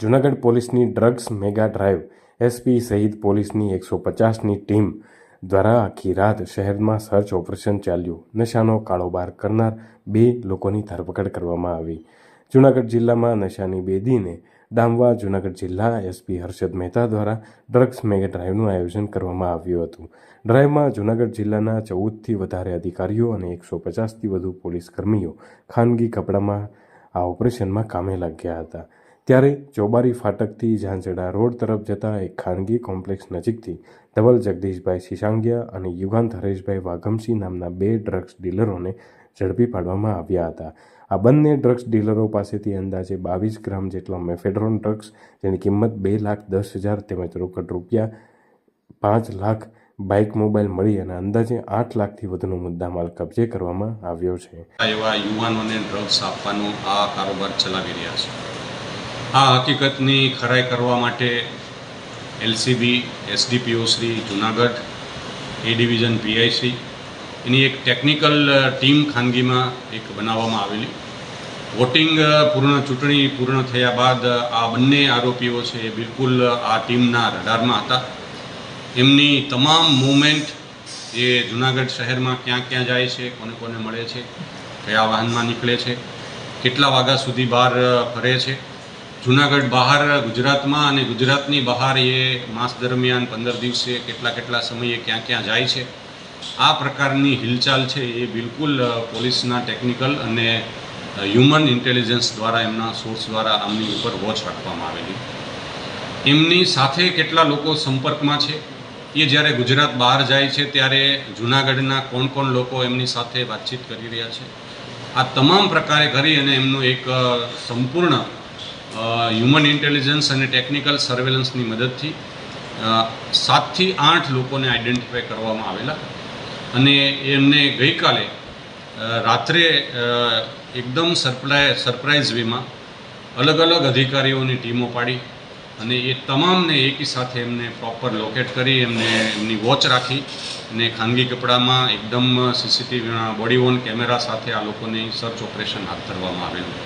જૂનાગઢ પોલીસની drugs mega drive, SP સહિત પોલીસની એકસો પચાસની ટીમ દ્વારા આખી રાત શહેરમાં સર્ચ ઓપરેશન ચાલ્યું. નશાનો કાળોબાર કરનાર બે લોકોની ધરપકડ કરવામાં આવી. જૂનાગઢ જિલ્લામાં નશાની બેદીને ડામવા જૂનાગઢ જિલ્લા એસપી હર્ષદ મહેતા દ્વારા ડ્રગ્સ મેગા ડ્રાઈવનું આયોજન કરવામાં આવ્યું હતું. ડ્રાઈવમાં જૂનાગઢ જિલ્લાના ચૌદથી વધારે અધિકારીઓ અને એકસો પચાસથી વધુ પોલીસ કર્મીઓ ખાનગી કપડામાં આ ઓપરેશનમાં કામે લાગ્યા હતા. ત્યારે ચોબારી ફાટકથી ઝાંઝડા રોડ તરફ જતા એક ખાનગી કોમ્પ્લેક્સ નજીકથી ધવલ જગદીશભાઈ સિસાંગિયા અને યુગાંત હરેશભાઈ વાઘમસિંહ નામના બે ડ્રગ્સ ડીલરોને ઝડપી પાડવામાં આવ્યા હતા. આ બંને ડ્રગ્સ ડીલરો પાસેથી અંદાજે બાવીસ ગ્રામ જેટલા મેફેડ્રોન ડ્રગ્સ, જેની કિંમત બે લાખ દસ હજાર તેમજ રોકડ રૂપિયા પાંચ લાખ બાઇક મોબાઈલ મળી અને અંદાજે આઠ લાખથી વધુનો મુદ્દામાલ કબજે કરવામાં આવ્યો છે. એવા યુવાનોને ડ્રગ્સ આપવાનો આ કારોબાર ચલાવી રહ્યા છે. આ હકીકતની ખરાઈ કરવા માટે LCB, SDPO Shri Junagadh, A division PIC એની એક ટેકનિકલ ટીમ ખાનગીમાં એક બનાવવામાં આવેલી. વોટિંગ પૂર્ણ ચૂંટણી પૂર્ણ થયા બાદ આ બંને આરોપીઓ છે એ બિલકુલ આ ટીમના રડારમાં હતા. એમની તમામ મૂવમેન્ટ એ જુનાગઢ શહેરમાં ક્યાં ક્યાં જાય છે, કોને કોને મળે છે, કયા વાહનમાં નીકળે છે, કેટલા વાગ્યા સુધી બહાર ફરે છે જુનાગઢ બહાર, ગુજરાતમાં અને ગુજરાતની બહાર એ માસ દરમિયાન પંદર દિવસે કેટલા કેટલા સમયે ક્યાં ક્યાં જાય છે, આ પ્રકારની હિલચાલ છે એ બિલકુલ પોલીસના ટેકનિકલ અને હ્યુમન ઇન્ટેલિજન્સ દ્વારા એમના સોર્સ દ્વારા આમની ઉપર વોચ રાખવામાં આવેલી. એમની સાથે કેટલા લોકો સંપર્કમાં છે, એ જ્યારે ગુજરાત બહાર જાય છે ત્યારે જુનાગઢના કોણ કોણ લોકો એમની સાથે વાતચીત કરી રહ્યા છે, આ તમામ પ્રકારે કરી અને એમનું એક સંપૂર્ણ હ્યુમન ઇન્ટેલિજન્સ અને ટેકનિકલ સર્વેલન્સની મદદથી સાતથી આઠ લોકોને આઈડેન્ટિફાય કરવામાં આવેલા. અને એમને ગઈકાલે રાત્રે એકદમ સરપ્રાઈ સરપ્રાઇઝ વેમાં અલગ અલગ અધિકારીઓની ટીમો પાડી અને એ તમામને એકી સાથે એમને પ્રોપર લોકેટ કરી, એમને એમની વોચ રાખી અને ખાનગી કપડામાં એકદમ સીસીટીવીના બોડી ઓન કેમેરા સાથે આ લોકોની સર્ચ ઓપરેશન હાથ ધરવામાં આવેલું.